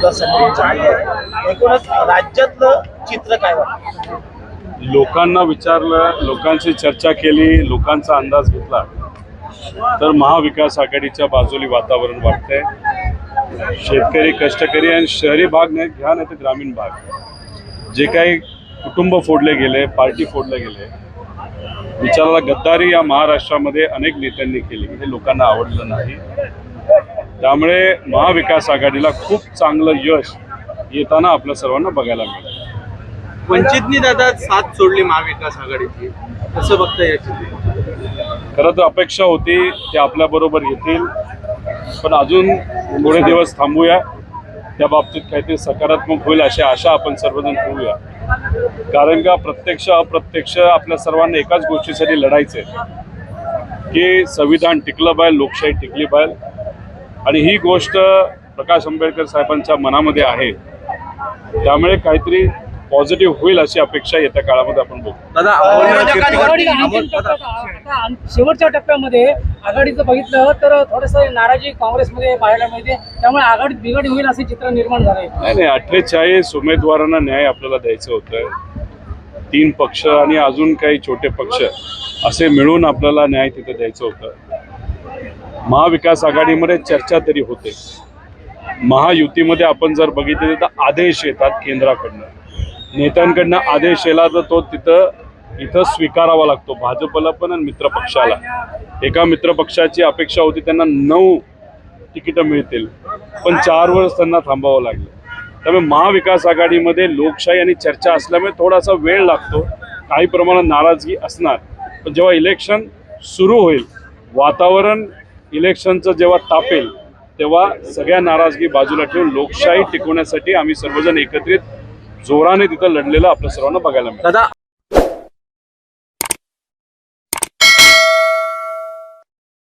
सुद्धा समोर आहे. एकूणच राज्यातलं चित्र काय वाटतं? लोकांना विचारलं लोकांशी चर्चा केली लोकांचा अंदाज घेतला तर महाविकास आघाडीच्या बाजूली वातावरण वाटतंय शेतकरी कष्टकरी आणि शहरी भाग नाही घ्या नाही तर ग्रामीण भाग. जे काही कुटुंब फोडले गेले पार्टी फोडले गेले विचाराला गद्दारी या महाराष्ट्रामध्ये अनेक नेत्यांनी केली. हे लोकांना आवडलं नाही. त्यामुळे महाविकास आघाडीला खूप चांगलं यश येताना आपल्या सर्वांना बघायला मिळेल. वंचितनी दादा साथ सोडली महाविकास आघाडीची. कसं बघता याची खरं तर अपेक्षा होती ते आपल्या बरोबर येतील. पण अजून थोडे दिवस थांबूया. त्या बाबतीत काहीतरी सकारात्मक होईल अशी आशा आपण सर्वजण ठेवूया. कारण का प्रत्यक्ष अप्रत्यक्ष आपल्या सर्वांना एकाच गोष्टीसाठी लढायचं आहे की संविधान टिकलं पाहिजे लोकशाही टिकली पाहिजे. आणि ही गोष्ट प्रकाश आंबेडकर साहेबांच्या मनामध्ये आहे. त्यामुळे काहीतरी पॉझिटिव्ह होईल अशी अपेक्षा येत्या काळामध्ये आपण बघू. आघाडी शेवटच्या टप्प्यामध्ये आघाडीचं बघितलं तर थोडस नाराजी काँग्रेसमध्ये पाहायला मिळते. त्यामुळे आघाडीत बिघड होईल असे चित्र निर्माण झाले नाही नाही अठ्ठेचाळीस उमेदवारांना न्याय आपल्याला द्यायचं होतं तीन पक्ष आणि अजून काही छोटे पक्ष असे मिळून आपल्याला न्याय तिथे द्यायचं होतं. महाविकास आघाडीमध्ये चर्चा तरी होते. महायुतीमध्ये आपण जर बघितले तर आदेश येतात केंद्राकडनं. नेत्यांकडनं आदेश येला तर तो तिथं इथं स्वीकारावा लागतो. भाजपला पण आणि मित्रपक्षाला एका मित्रपक्षाची अपेक्षा होती त्यांना नऊ तिकीटं मिळतील. पण चार वर्ष त्यांना थांबावं लागलं. त्यामुळे महाविकास आघाडीमध्ये लोकशाही आणि चर्चा असल्यामुळे थोडासा वेळ लागतो. काही प्रमाणात नाराजगी असणार. पण जेव्हा इलेक्शन सुरू होईल वातावरण इलेक्शनचं जेव्हा तापेल तेव्हा सगळ्या नाराजगी बाजूला ठेवून लोकशाही टिकवण्यासाठी आम्ही सर्वजण एकत्रित जोराने तिथं लढलेलं आपल्या सर्वांना बघायला मिळतं.